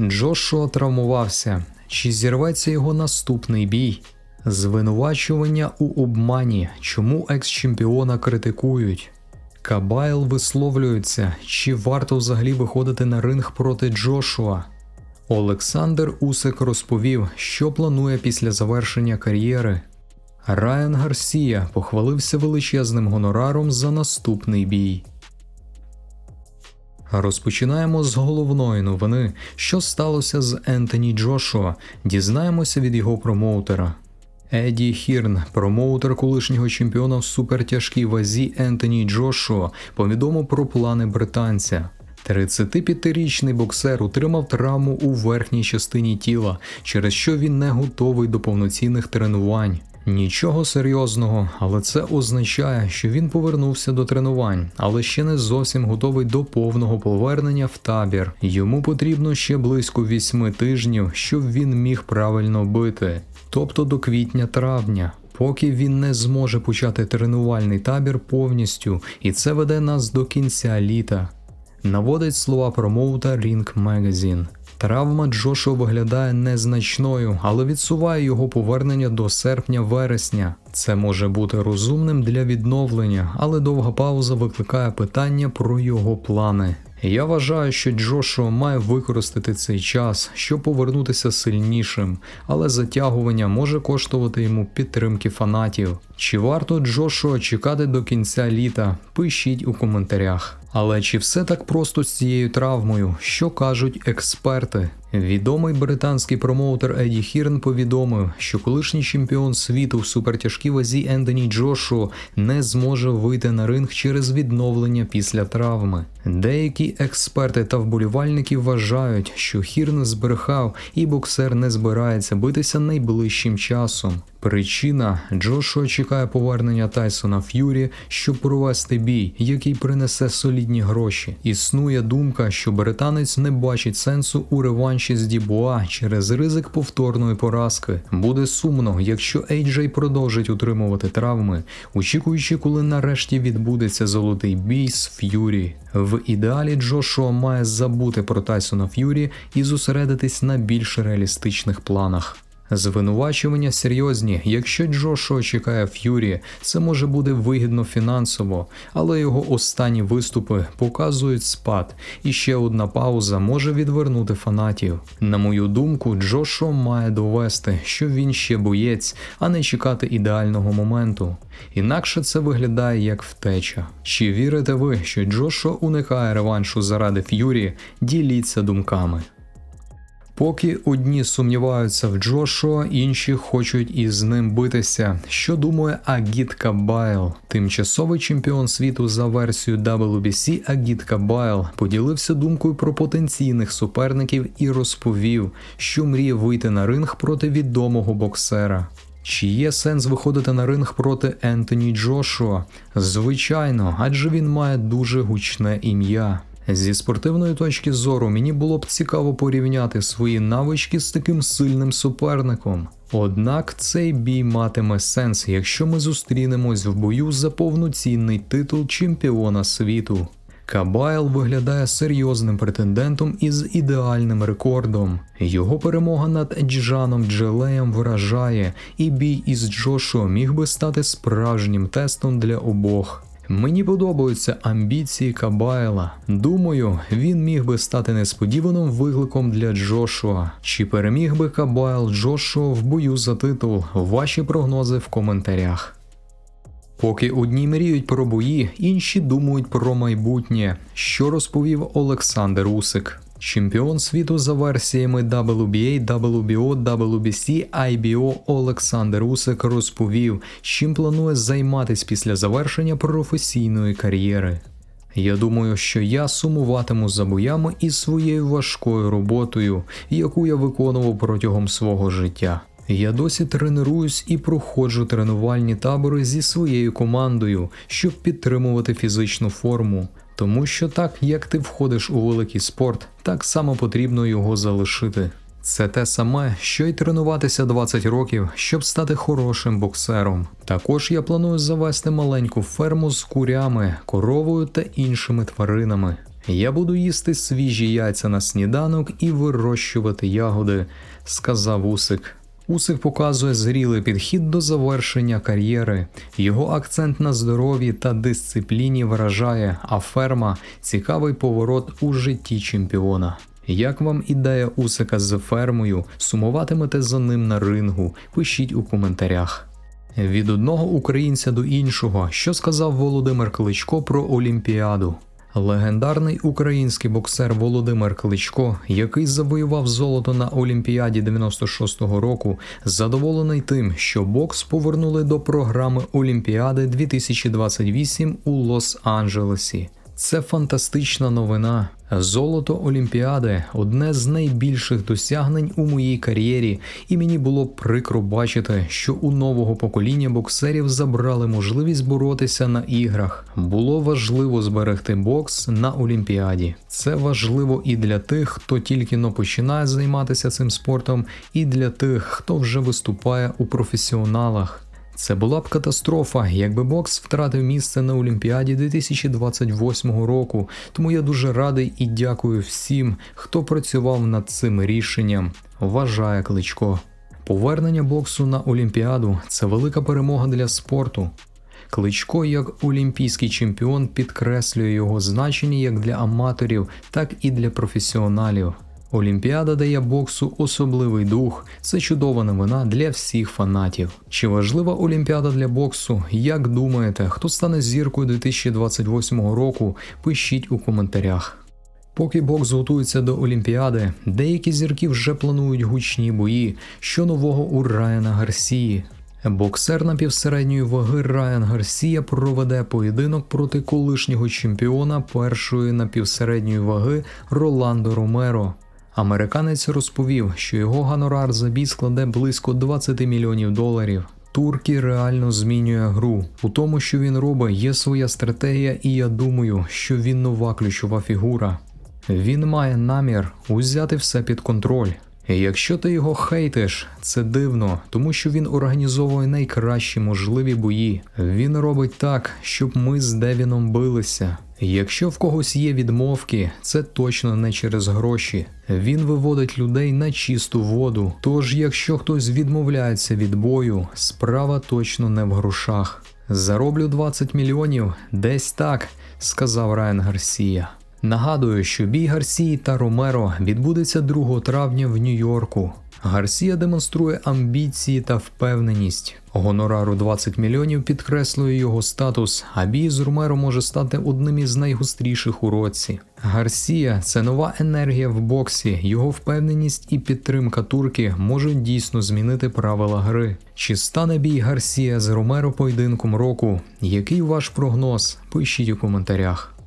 Джошуа травмувався. Чи зірветься його наступний бій? Звинувачування у обмані, чому екс-чемпіона критикують. Кабайл висловлюється, чи варто взагалі виходити на ринг проти Джошуа. Олександр Усик розповів, що планує після завершення кар'єри. Райан Гарсія похвалився величезним гонораром за наступний бій. Розпочинаємо з головної новини, що сталося з Ентоні Джошуа. Дізнаємося від його промоутера. Еді Хірн, промоутер колишнього чемпіона в супертяжкій вазі Ентоні Джошуа, повідомив про плани британця. 35-річний боксер отримав травму у верхній частині тіла, через що він не готовий до повноцінних тренувань. Нічого серйозного, але це означає, що він повернувся до тренувань, але ще не зовсім готовий до повного повернення в табір. Йому потрібно ще близько вісьми тижнів, щоб він міг правильно бити, тобто до квітня-травня. Поки він не зможе почати тренувальний табір повністю, і це веде нас до кінця літа. Наводить слова промоута Ring Magazine. Травма Джошуа виглядає незначною, але відсуває його повернення до серпня-вересня. Це може бути розумним для відновлення, але довга пауза викликає питання про його плани. Я вважаю, що Джошуа має використати цей час, щоб повернутися сильнішим, але затягування може коштувати йому підтримки фанатів. Чи варто Джошуа чекати до кінця літа? Пишіть у коментарях. Але чи все так просто з цією травмою? Що кажуть експерти? Відомий британський промоутер Еді Хірн повідомив, що колишній чемпіон світу в супертяжкій вазі Ендоні Джошуа не зможе вийти на ринг через відновлення після травми. Деякі експерти та вболівальники вважають, що Хірн збрехав і боксер не збирається битися найближчим часом. Причина Джошуа чекає повернення Тайсона Ф'юрі, щоб провести бій, який принесе солідні гроші. Існує думка, що британець не бачить сенсу у реванші з Дібуа через ризик повторної поразки. Буде сумно, якщо Ейджей продовжить утримувати травми, очікуючи, коли нарешті відбудеться золотий бій з Ф'юрі. В ідеалі Джошуа має забути про Тайсона Ф'юрі і зосередитись на більш реалістичних планах. Звинувачування серйозні. Якщо Джошуа чекає Ф'юрі, це може бути вигідно фінансово, але його останні виступи показують спад, і ще одна пауза може відвернути фанатів. На мою думку, Джошуа має довести, що він ще боєць, а не чекати ідеального моменту. Інакше це виглядає як втеча. Чи вірите ви, що Джошуа уникає реваншу заради Ф'юрі? Діліться думками. Поки одні сумніваються в Джошуа, інші хочуть із ним битися. Що думає Агіт Кабайл? Тимчасовий чемпіон світу за версією WBC Агіт Кабайл поділився думкою про потенційних суперників і розповів, що мріє вийти на ринг проти відомого боксера. Чи є сенс виходити на ринг проти Ентоні Джошуа? Звичайно, адже він має дуже гучне ім'я. Зі спортивної точки зору мені було б цікаво порівняти свої навички з таким сильним суперником. Однак цей бій матиме сенс, якщо ми зустрінемось в бою за повноцінний титул чемпіона світу. Кабайл виглядає серйозним претендентом із ідеальним рекордом. Його перемога над Еджаном Джелеєм вражає, і бій із Джошуа міг би стати справжнім тестом для обох. Мені подобаються амбіції Кабайла. Думаю, він міг би стати несподіваним викликом для Джошуа. Чи переміг би Кабайл Джошуа в бою за титул? Ваші прогнози в коментарях. Поки одні мріють про бої, інші думають про майбутнє, що розповів Олександр Усик. Чемпіон світу за версіями WBA, WBO, WBC, IBO Олександр Усик розповів, чим планує займатися після завершення професійної кар'єри. Я думаю, що я сумуватиму за боями і своєю важкою роботою, яку я виконував протягом свого життя. Я досі тренуюсь і проходжу тренувальні табори зі своєю командою, щоб підтримувати фізичну форму. Тому що так, як ти входиш у великий спорт, так само потрібно його залишити. Це те саме, що й тренуватися 20 років, щоб стати хорошим боксером. Також я планую завести маленьку ферму з курями, коровою та іншими тваринами. Я буду їсти свіжі яйця на сніданок і вирощувати ягоди, сказав Усик. Усик показує зрілий підхід до завершення кар'єри. Його акцент на здоров'ї та дисципліні вражає, а ферма цікавий поворот у житті чемпіона. Як вам ідея Усика з фермою? Сумуватимете за ним на рингу? Пишіть у коментарях. Від одного українця до іншого, що сказав Володимир Кличко про Олімпіаду. Легендарний український боксер Володимир Кличко, який завоював золото на Олімпіаді 96-го року, задоволений тим, що бокс повернули до програми Олімпіади 2028 у Лос-Анджелесі. Це фантастична новина. Золото Олімпіади одне з найбільших досягнень у моїй кар'єрі, і мені було прикро бачити, що у нового покоління боксерів забрали можливість боротися на іграх. Було важливо зберегти бокс на Олімпіаді. Це важливо і для тих, хто тільки но починає займатися цим спортом, і для тих, хто вже виступає у професіоналах. Це була б катастрофа, якби бокс втратив місце на Олімпіаді 2028 року. Тому я дуже радий і дякую всім, хто працював над цим рішенням. Вважає кличко. Повернення боксу на Олімпіаду це велика перемога для спорту. Кличко, як олімпійський чемпіон, підкреслює його значення як для аматорів, так і для професіоналів. Олімпіада дає боксу особливий дух. Це чудова новина для всіх фанатів. Чи важлива Олімпіада для боксу? Як думаєте, хто стане зіркою 2028 року? Пишіть у коментарях. Поки бокс готується до Олімпіади, деякі зірки вже планують гучні бої. Що нового у Райана Гарсії? Боксер напівсередньої ваги Райан Гарсія проведе поєдинок проти колишнього чемпіона першої напівсередньої ваги Роландо Ромеро. Американець розповів, що його гонорар за бій складе близько 20 мільйонів доларів. Туркі реально змінює гру. У тому, що він робить, є своя стратегія, і я думаю, що він нова ключова фігура. Він має намір узяти все під контроль. Якщо ти його хейтиш, це дивно, тому що він організовує найкращі можливі бої. Він робить так, щоб ми з Девіном билися. Якщо в когось є відмовки, це точно не через гроші. Він виводить людей на чисту воду. Тож, якщо хтось відмовляється від бою, справа точно не в грошах. Зароблю 20 мільйонів, десь так, сказав Райан Гарсія. Нагадую, що бій Гарсії та Ромеро відбудеться 2 травня в Нью-Йорку. Гарсія демонструє амбіції та впевненість. Гонорару 20 мільйонів підкреслює його статус, а бій з Ромеро може стати одним із найгостріших у році. Гарсія це нова енергія в боксі. Його впевненість і підтримка турки можуть дійсно змінити правила гри. Чи стане бій Гарсія з Ромеро поєдинком року? Який ваш прогноз? Пишіть у коментарях.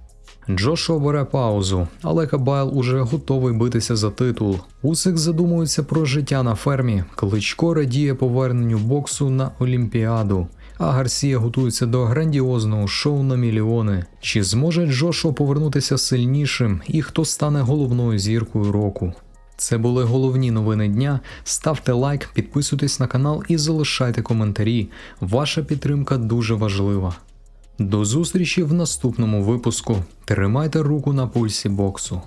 Джошуа бере паузу, але Кабайл уже готовий битися за титул. Усик задумується про життя на фермі. Кличко радіє поверненню боксу на Олімпіаду. А Гарсія готується до грандіозного шоу на мільйони. Чи зможе Джошуа повернутися сильнішим і хто стане головною зіркою року? Це були головні новини дня. Ставте лайк, підписуйтесь на канал і залишайте коментарі. Ваша підтримка дуже важлива. До зустрічі в наступному випуску. Тримайте руку на пульсі боксу.